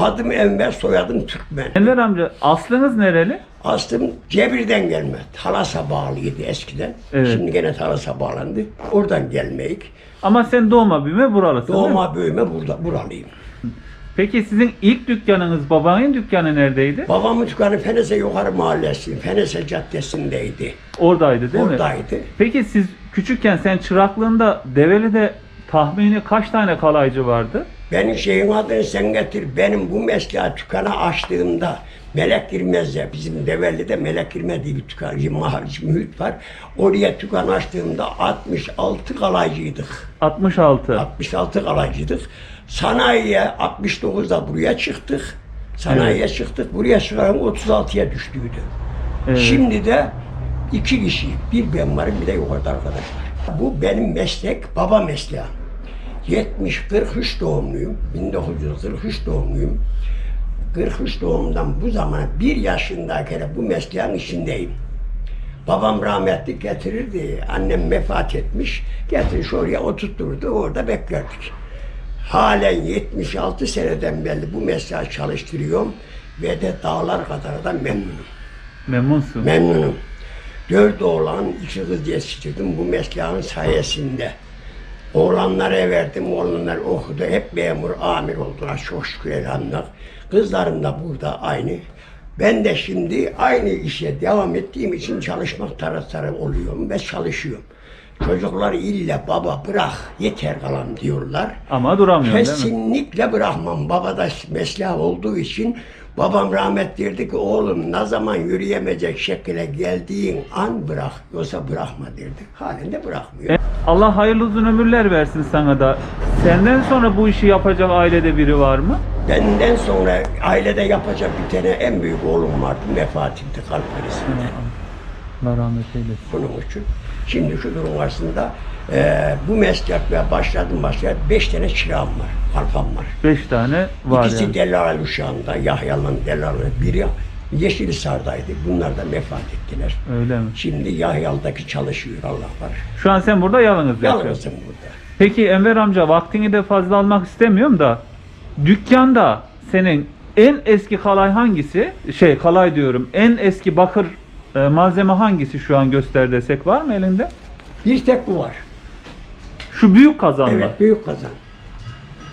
Adım Enver, soyadım Türkmen. Enver amca aslınız nereli? Aslım Cebir'den gelme. Talas'a bağlıydı eskiden. Evet. Şimdi gene Talas'a bağlandı. Oradan gelmeyik. Ama sen doğma büyüme buralısın? Doğma büyüme burada, buralıyım. Peki sizin ilk dükkanınız babanın dükkanı neredeydi? Babamın dükkanı Fenese Yukarı Mahallesi, Fenese Caddesi'ndeydi. Oradaydı değil mi? Oradaydı. Peki siz küçükken sen çıraklığında Develi'de tahmini kaç tane kalaycı vardı? Benim şeyin adını sen getir. Benim bu mesleği dükkanı açtığımda Melek Girmez'de bizim Develi'de Melek Girmez diye bir dükkan, bir mahalle, mühit var. Oraya dükkan açtığımda 66 kalaycıydık. 66. 66 kalaycıydık. Sanayiye 69'da buraya çıktık. Sanayiye çıktık. Buraya çıkarım 36'ya düştüydü. Evet. Şimdi de iki kişi. Bir ben varım bir de yukarıda arkadaşlar. Bu benim meslek, baba mesleğim. 70-43 doğumluyum. 1943 doğumluyum. 43 doğumdan bu zamana bir yaşındayken bu mesleğin içindeyim. Babam rahmetli getirirdi. Annem vefat etmiş. Getirir oraya oturturdu. Orada beklerdik. Halen 76 seneden beri bu mesleği çalıştırıyorum. Ve de dağlar kadar da memnunum. Memnunsun. Memnunum. Dört oğlan, iki kız yetiştirdim bu mesleğin sayesinde. Oğlanlara verdim, oğlanlar okudu. Hep memur, amir oldular çok şükür elhamdülillah. Kızlarım da burada aynı. Ben de şimdi aynı işe devam ettiğim için çalışmak taraftarı oluyorum ve çalışıyorum. Çocuklar ille baba bırak yeter kalan diyorlar. Ama duramıyorsun değil mi? Kesinlikle bırakmam. Baba da mesleği olduğu için babam rahmet derdi ki oğlum ne zaman yürüyemeyecek şekilde geldiğin an bırak. Yoksa bırakma derdi. Halen de bırakmıyor. Allah hayırlı uzun ömürler versin sana da. Senden sonra bu işi yapacak ailede biri var mı? Benden sonra ailede yapacak bir tane en büyük oğlum vardı. Vefat etti kalp krizinde. Allah rahmet eylesin. Bunun için şimdi şu durum karşısında eee bu meslekle başladım başlayalı beş tane çırağım var. Kalfam var. Beş tane var İkisi yani. Delal uşağında, Yahya'nın Delal biri Yeşilisar'daydı. Bunlar da vefat ettiler. Öyle mi? Şimdi Yahyalı'daki çalışıyor Allah var. Şu an sen burada yalnız yaşıyorsun. Yalnızım burada. Peki Enver amca vaktini de fazla almak istemiyorum da dükkanda senin en eski kalay hangisi? Şey kalay diyorum. En eski bakır e, malzeme hangisi şu an göster desek var mı elinde? Bir tek bu var. Şu büyük kazan mı? Evet büyük kazan.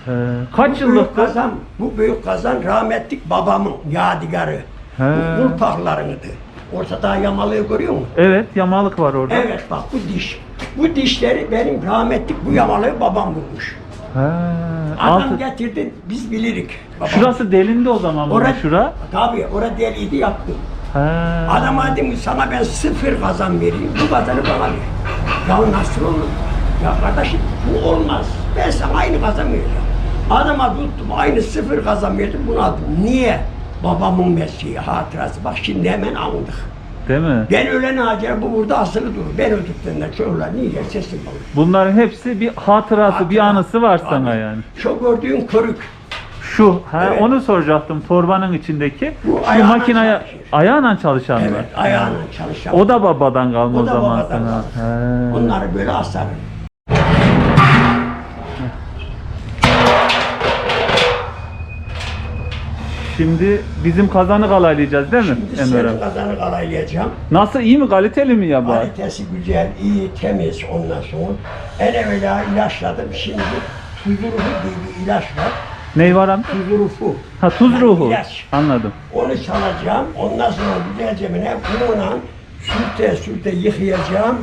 He, kaç bu büyük yıllık? kazan, bu büyük kazan rahmetlik babamın yadigarı. He. Bu kulpaklarıydı. Ortada yamalığı görüyor musun? Evet yamalık var orada. Evet bak bu diş. Bu dişleri benim rahmetlik bu yamalığı babam bulmuş. He, Adam altı- getirdi biz bilirik. Babam. Şurası delindi o zaman bunun Ora, şura. Tabii orada deliydi yaptım. He. Adama dedim ki sana ben sıfır kazan vereyim, bu kazanı bana ver. Ya nasıl olur? Ya kardeşim bu olmaz. Ben sana aynı kazan vereceğim. Adama tuttum, aynı sıfır kazan verdim, bunu aldım. Niye? Babamın mesleği, hatırası. Bak şimdi hemen anladık. Değil mi? Ben ölen acele bu burada asılı durur. Ben öldüklerinde çocuklar niye sesim olur. Bunların hepsi bir hatırası, bir Hatıra. anısı var sana yani. Şu gördüğün körük. Şu, ha, Evet. onu soracaktım torbanın içindeki. Bu Şu ayağına makineye çalışıyor. ayağına çalışan mı? Evet, çalışan. O da babadan kalma O o da zaman babadan sana. kalma. Böyle asarım. Şimdi bizim kazanı kalaylayacağız değil mi Şimdi abi? senin kazanı kalaylayacağım. Nasıl iyi mi kaliteli mi ya bu? Kalitesi güzel, iyi, temiz ondan sonra. En evvela ilaçladım. Şimdi tuzurufu diye bir ilaç var. Ney var amca? Tuzurufu. Ha tuz ruhu. ilaç. Anladım. Onu çalacağım. Ondan sonra güzelce bine bununla sürte sürte yıkayacağım.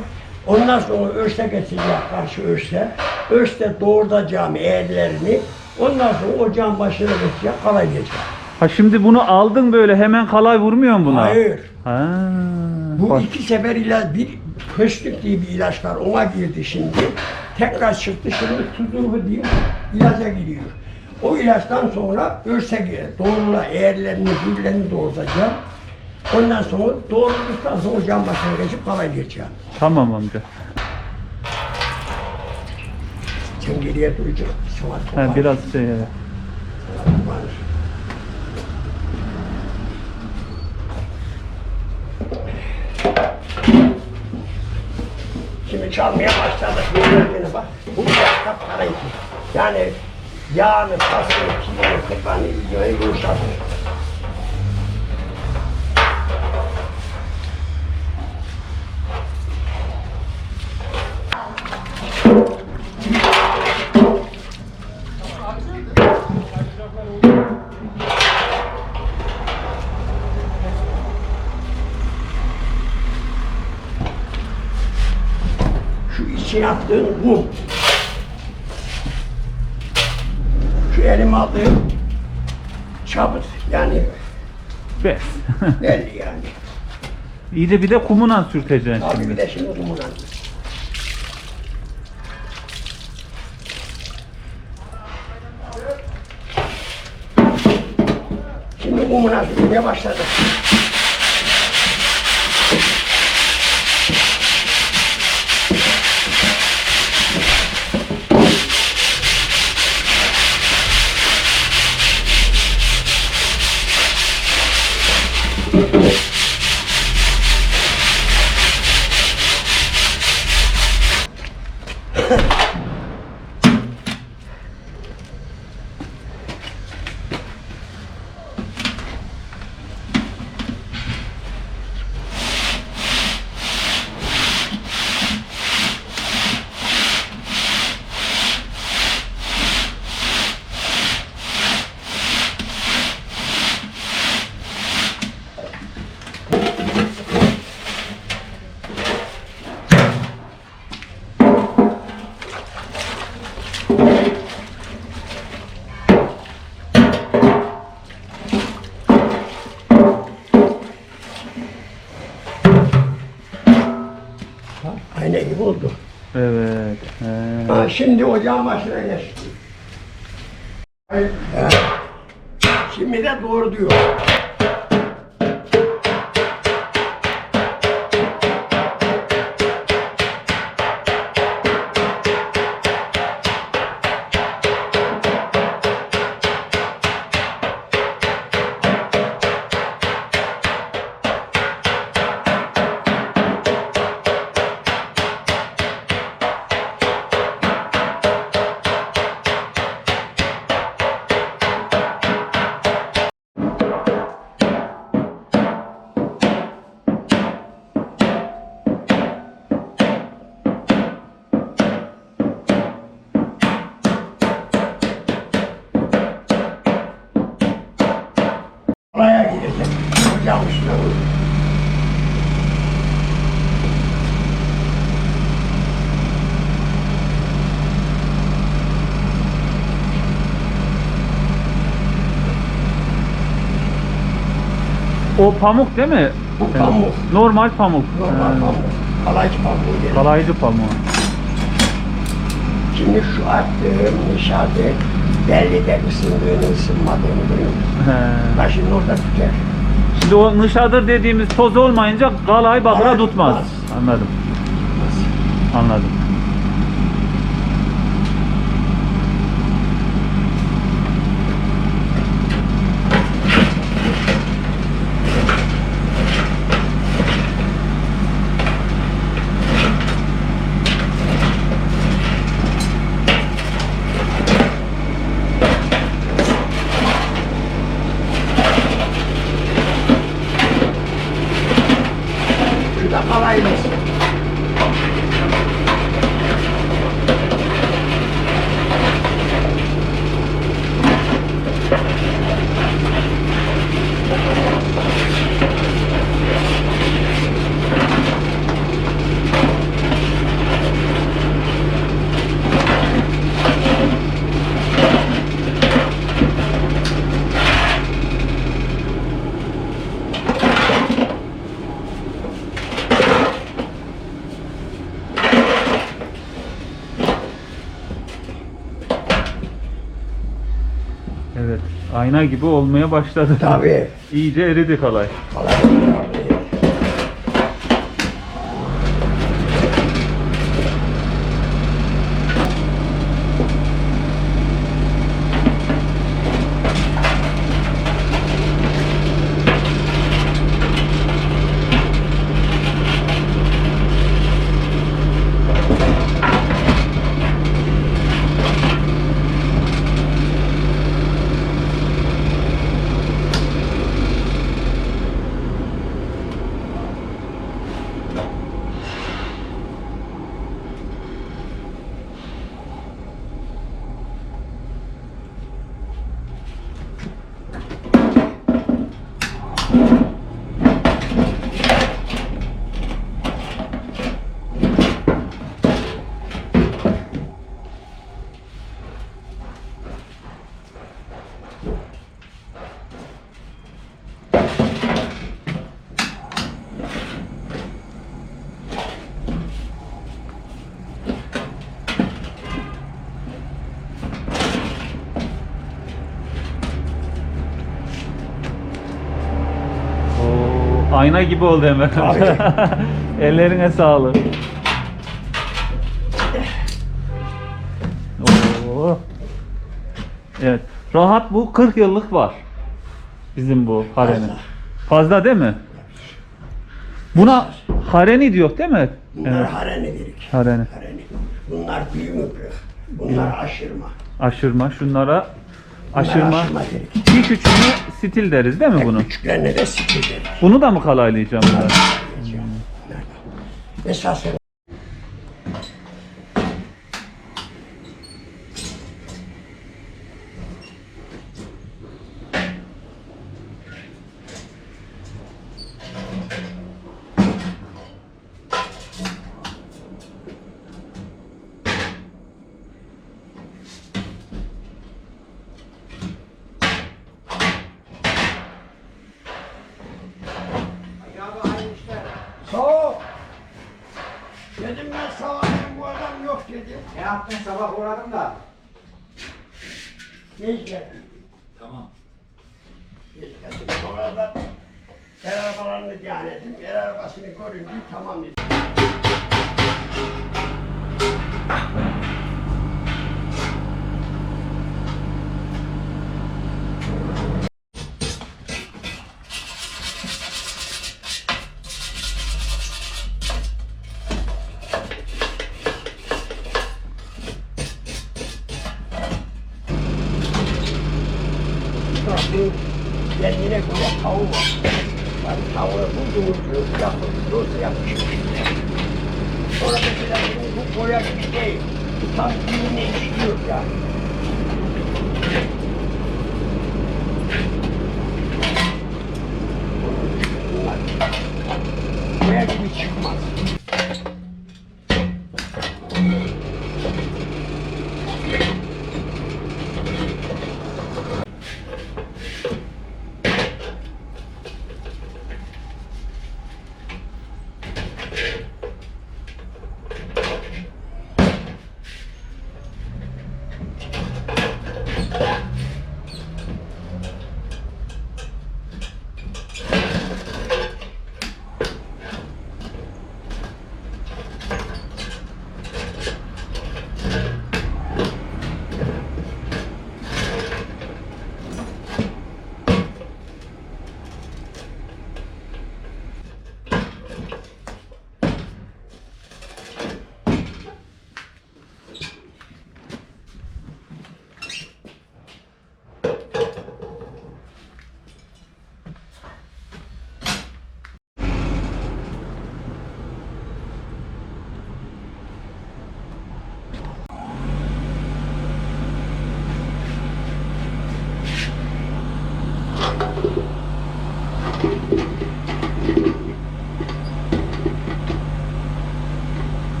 Ondan sonra örse getireceğim karşı örse. Örste doğurtacağım eğerlerini. Ondan sonra ocağın başına geçeceğim, kalaylayacağım. Ha şimdi bunu aldın böyle hemen kalay vurmuyor mu buna? Hayır. Ha. Bu bak. iki sefer ilaç, bir köşlük diye bir ilaç var, ona girdi şimdi. Tekrar çıktı, şimdi tuzurhu diye ilaca giriyor. O ilaçtan sonra örse girer. Doğrula eğerlerini, güllerini doğurtacağım. Ondan sonra doğrulduktan sonra ocağın başına geçip kalaylayacağım. Tamam amca. Sen geriye duracak. Ha, biraz şey evet. Şimdi çalmaya başladık. Beni bak. Bu biraz kapkaraydı. Yani Yağını, tasını, kilini, kırpanı, iyice yumuşatır. Şu içine attığın kum. Şu elime aldığım çabut yani Bes. belli yani. İyi de bir de kumuna sürteceksin Abi şimdi. bir de şimdi kumuna. Şimdi kumuna sürmeye başladı. Ayna gibi oldu. Evet. He. Ha, şimdi ocağın başına. Ha. Şimdi de doğru diyor. O pamuk değil mi? Bu pamuk. Normal pamuk. Normal He. pamuk. Kalaycı pamuğu gelir. Kalaycı pamuğu. Şimdi şu attığım nişadı belli de ısındığını ısınmadığını biliyor musun? He. Başının orada tüter. Şimdi o nışadır dediğimiz toz olmayınca kalay bakıra tutmaz. tutmaz. Anladım. Anladım. Şu da kalayımız. Evet. Ayna gibi olmaya başladı. Tabii. İyice eridi kalay. Kalay. Ayna gibi oldu amca. Ellerine sağlık. Oo. Evet. Rahat bu 40 yıllık var. Bizim bu harenin. Fazla. Fazla değil mi? Buna hareni diyor değil mi? Bunlar Evet. hareni dedik. Hareni. Hareni. Bunlar büyük mübrük. Bunlar aşırma. Aşırma. Şunlara aşırma. aşırma dedik. Bir küçüğüne stil deriz değil mi bunu? Küçüklerine de sikir dedik. Bunu da mı kalaylayacağım? bunları? Esasen Sağ ol. Dedim ben sabah bu adam yok dedim. Ne yaptın sabah uğradım da. Ne iş geldin? Tamam. Geç geldim. Sonra da el arabalarını diyan ettim. El arabasını görünce tamam dedim. Bunun kendine göre tavuğu var. Ben tavuğu buldum, yapıp, dostu yapmışım. Sonra mesela bu, bu boya gibi değil. Tam dibine işliyor yani.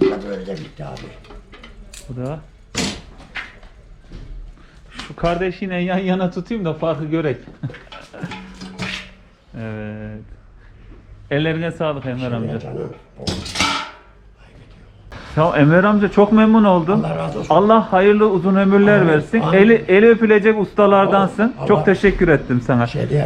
Bu da böyle de bitti abi. Bu da. Şu kardeşiyle yan yana tutayım da farkı görek. evet. Ellerine sağlık Enver amca. Canım. Ya Enver amca çok memnun oldum. Allah razı olsun. Allah hayırlı uzun ömürler Amin, versin. amin. Eli eli öpülecek ustalardansın. Allah- Çok teşekkür ettim sana. Şey değil.